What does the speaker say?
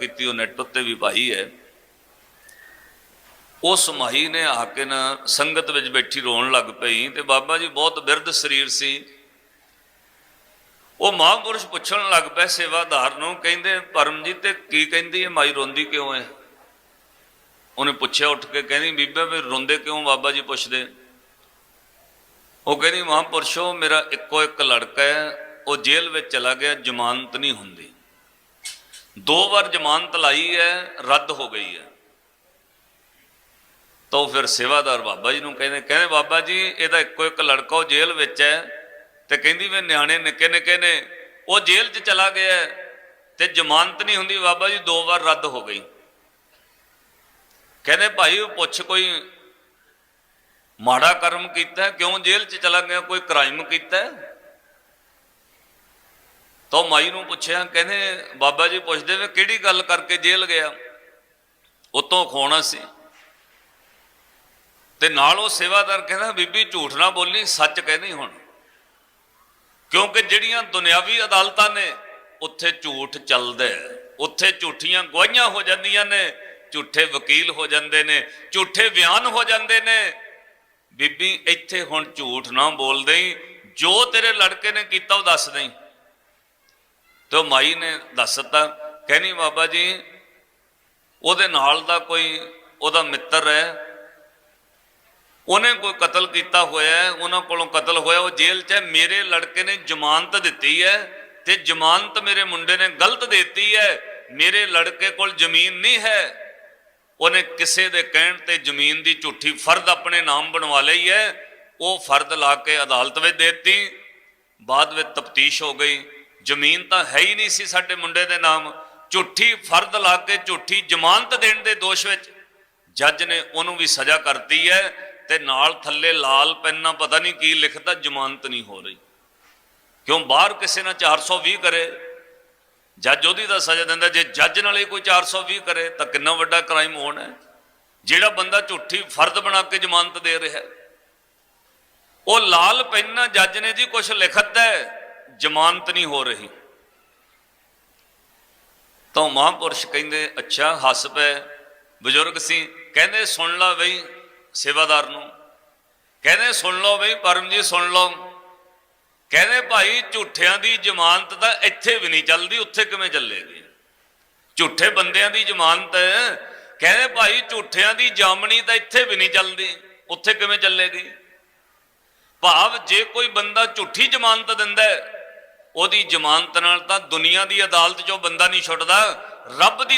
ਕੀਤੀ, ਉਹ ਨੈਟ ਉੱਤੇ ਵੀ ਪਾਈ ਹੈ। ਉਸ ਮਾਈ ਨੇ ਆ ਕੇ ਨਾ ਸੰਗਤ ਵਿੱਚ ਬੈਠੀ ਰੋਣ ਲੱਗ ਪਈ ਤੇ ਬਾਬਾ ਜੀ ਬਹੁਤ ਬਿਰਧ ਸਰੀਰ ਸੀ। ਉਹ ਮਹਾਂਪੁਰਸ਼ ਪੁੱਛਣ ਲੱਗ ਪਏ, ਸੇਵਾਦਾਰ ਨੂੰ ਕਹਿੰਦੇ ਪਰਮ ਜੀ ਤੇ ਕੀ ਕਹਿੰਦੀ ਹੈ? ਮਾਈ ਰੋਂਦੀ ਕਿਉਂ ਹੈ? ਉਹਨੇ ਪੁੱਛਿਆ, ਉੱਠ ਕੇ ਕਹਿੰਦੀ, ਬੀਬੇ, ਵੀ ਰੋਂਦੇ ਕਿਉਂ ਬਾਬਾ ਜੀ ਪੁੱਛਦੇ? ਉਹ ਕਹਿੰਦੀ, ਮਹਾਂਪੁਰਸ਼ੋ, ਮੇਰਾ ਇੱਕੋ ਇੱਕ ਲੜਕਾ ਹੈ, ਉਹ ਜੇਲ੍ਹ ਵਿੱਚ ਚਲਾ ਗਿਆ, ਜ਼ਮਾਨਤ ਨਹੀਂ ਹੁੰਦੀ। ਦੋ ਵਾਰ ਜ਼ਮਾਨਤ ਲਾਈ ਹੈ, ਰੱਦ ਹੋ ਗਈ ਹੈ। ਤਾਂ ਉਹ ਫਿਰ ਸੇਵਾਦਾਰ ਬਾਬਾ ਜੀ ਨੂੰ ਕਹਿੰਦੇ ਕਹਿੰਦੇ ਬਾਬਾ ਜੀ, ਇਹਦਾ ਇੱਕੋ ਇੱਕ ਲੜਕਾ ਉਹ ਜੇਲ੍ਹ ਵਿੱਚ ਹੈ ਤੇ ਕਹਿੰਦੀ ਵੀ ਨਿਆਣੇ ਨਿੱਕੇ ਨਿੱਕੇ ਨੇ, ਉਹ ਜੇਲ੍ਹ 'ਚ ਚਲਾ ਗਿਆ ਹੈ ਤੇ ਜ਼ਮਾਨਤ ਨਹੀਂ ਹੁੰਦੀ ਬਾਬਾ ਜੀ, ਦੋ ਵਾਰ ਰੱਦ ਹੋ ਗਈ। ਕਹਿੰਦੇ ਭਾਈ, ਉਹ ਪੁੱਛ ਕੋਈ ਮਾੜਾ ਕਰਮ ਕੀਤਾ ਕਿਉਂ ਜੇਲ੍ਹ 'ਚ ਚਲਾ ਗਿਆ? ਕੋਈ ਕ੍ਰਾਈਮ ਕੀਤਾ ਤਾਂ ਉਹ ਮਾਈ ਨੂੰ ਪੁੱਛਿਆ, ਕਹਿੰਦੇ, ਬਾਬਾ ਜੀ ਪੁੱਛਦੇ ਵੇ ਕਿਹੜੀ ਗੱਲ ਕਰਕੇ ਜੇਲ੍ਹ ਗਿਆ? ਉਤੋਂ ਖੋਣਾ ਸੀ। ਤੇ ਨਾਲ ਉਹ ਸੇਵਾਦਾਰ ਕਹਿੰਦਾ, ਬੀਬੀ ਝੂਠ ਨਾ ਬੋਲੀ, ਸੱਚ ਕਹਿੰਦੀ ਹੁਣ। ਕਿਉਂਕਿ ਜਿਹੜੀਆਂ ਦੁਨਿਆਵੀ ਅਦਾਲਤਾਂ ਨੇ, ਉੱਥੇ ਝੂਠ ਚੱਲਦਾ ਉੱਥੇ ਝੂਠੀਆਂ ਗਵਾਹੀਆਂ ਹੋ ਜਾਂਦੀਆਂ ਨੇ, ਝੂਠੇ ਵਕੀਲ ਹੋ ਜਾਂਦੇ ਨੇ, ਝੂਠੇ ਬਿਆਨ ਹੋ ਜਾਂਦੇ ਨੇ। ਬੀਬੀ, ਇੱਥੇ ਹੁਣ ਝੂਠ ਨਾ ਬੋਲ ਦੇਈ ਜੋ ਤੇਰੇ ਲੜਕੇ ਨੇ ਕੀਤਾ, ਉਹ ਦੱਸ ਦੇਈ। ਤੇ ਉਹ ਮਾਈ ਨੇ ਦੱਸ ਦਿੱਤਾ, ਕਹਿੰਦੀ ਬਾਬਾ ਜੀ, ਉਹਦੇ ਨਾਲ ਦਾ ਕੋਈ ਉਹਦਾ ਮਿੱਤਰ ਹੈ, ਉਹਨੇ ਕੋਈ ਕਤਲ ਕੀਤਾ ਹੋਇਆ ਉਹਨਾਂ ਕੋਲੋਂ ਕਤਲ ਹੋਇਆ, ਉਹ ਜੇਲ੍ਹ 'ਚ ਹੈ, ਮੇਰੇ ਲੜਕੇ ਨੇ ਜ਼ਮਾਨਤ ਦਿੱਤੀ ਹੈ ਤੇ ਜ਼ਮਾਨਤ ਮੇਰੇ ਮੁੰਡੇ ਨੇ ਗਲਤ ਦਿੱਤੀ ਹੈ, ਮੇਰੇ ਲੜਕੇ ਕੋਲ ਜ਼ਮੀਨ ਨਹੀਂ ਹੈ। ਉਹਨੇ ਕਿਸੇ ਦੇ ਕਹਿਣ ਤੇ ਜ਼ਮੀਨ ਦੀ ਝੂਠੀ ਫਰਦ ਆਪਣੇ ਨਾਮ ਬਣਵਾ ਲਈ ਹੈ, ਉਹ ਫਰਦ ਲਾ ਕੇ ਅਦਾਲਤ ਵਿੱਚ ਦੇਤੀ, ਬਾਅਦ ਵਿੱਚ ਤਫਤੀਸ਼ ਹੋ ਗਈ। ਜ਼ਮੀਨ ਤਾਂ ਹੈ ਹੀ ਨਹੀਂ ਸੀ ਸਾਡੇ ਮੁੰਡੇ ਦੇ ਨਾਮ। ਝੂਠੀ ਫਰਦ ਲਾ ਕੇ ਝੂਠੀ ਜ਼ਮਾਨਤ ਦੇਣ ਦੇ ਦੋਸ਼ ਵਿੱਚ ਜੱਜ ਨੇ ਉਹਨੂੰ ਵੀ ਸਜ਼ਾ ਕਰਤੀ ਹੈ ਤੇ ਨਾਲ ਥੱਲੇ ਲਾਲ ਪੈਨ ਪਤਾ ਨਹੀਂ ਕੀ ਲਿਖਦਾ ਜ਼ਮਾਨਤ ਨਹੀਂ ਹੋ ਰਹੀ। ਕਿਉਂ ਬਾਹਰ ਕਿਸੇ ਨਾਲ 420 ਕਰੇ? ਜੱਜ ਉਹਦੀ ਦਾ ਸਜ਼ਾ ਦਿੰਦਾ, ਜੇ ਜੱਜ ਨਾਲ ਹੀ ਕੋਈ 420 ਕਰੇ ਤਾਂ ਕਿੰਨਾ ਵੱਡਾ ਕ੍ਰਾਈਮ ਹੋਣਾ ਹੈ? ਜਿਹੜਾ ਬੰਦਾ ਝੂਠੀ ਫਰਦ ਬਣਾ ਕੇ ਜ਼ਮਾਨਤ ਦੇ ਰਿਹਾ ਉਹ ਲਾਲ ਪੈਨ ਜੱਜ ਨੇ ਜੀ ਕੁਝ ਲਿਖਤਾ ਹੈ। ਜ਼ਮਾਨਤ ਨਹੀਂ ਹੋ ਰਹੀ। ਤਾਂ ਮਹਾਂਪੁਰਸ਼ ਕਹਿੰਦੇ ਅੱਛਾ ਹੱਸ ਪਏ ਬਜ਼ੁਰਗ ਸੀ। ਕਹਿੰਦੇ ਸੁਣ ਲਾ ਬਈ ਸੇਵਾਦਾਰ ਨੂੰ। ਕਹਿੰਦੇ ਸੁਣ ਲਓ ਬਈ ਪਰਮ ਜੀ ਸੁਣ ਲਓ। ਕਹਿੰਦੇ ਭਾਈ ਝੂਠਿਆਂ ਦੀ ਜ਼ਮਾਨਤ ਤਾਂ ਇੱਥੇ ਵੀ ਨਹੀਂ ਚੱਲਦੀ ਉੱਥੇ ਕਿਵੇਂ ਚੱਲੇਗੀ? ਝੂਠੇ ਬੰਦਿਆਂ ਦੀ ਜ਼ਮਾਨਤ ਕਹਿੰਦੇ ਭਾਈ ਝੂਠਿਆਂ ਦੀ ਜਾਮਣੀ ਤਾਂ ਇੱਥੇ ਵੀ ਨਹੀਂ ਚੱਲਦੀ ਉੱਥੇ ਕਿਵੇਂ ਚੱਲੇਗੀ? ਭਾਵ ਜੇ ਕੋਈ ਬੰਦਾ ਝੂਠੀ ਜ਼ਮਾਨਤ ਦਿੰਦਾ ਹੈ, ਉਹਦੀ ਜ਼ਮਾਨਤ ਨਾਲ ਤਾਂ ਦੁਨੀਆ ਦੀ ਅਦਾਲਤ 'ਚੋਂ ਬੰਦਾ ਨਹੀਂ ਛੁੱਟਦਾ ਰੱਬ ਦੀ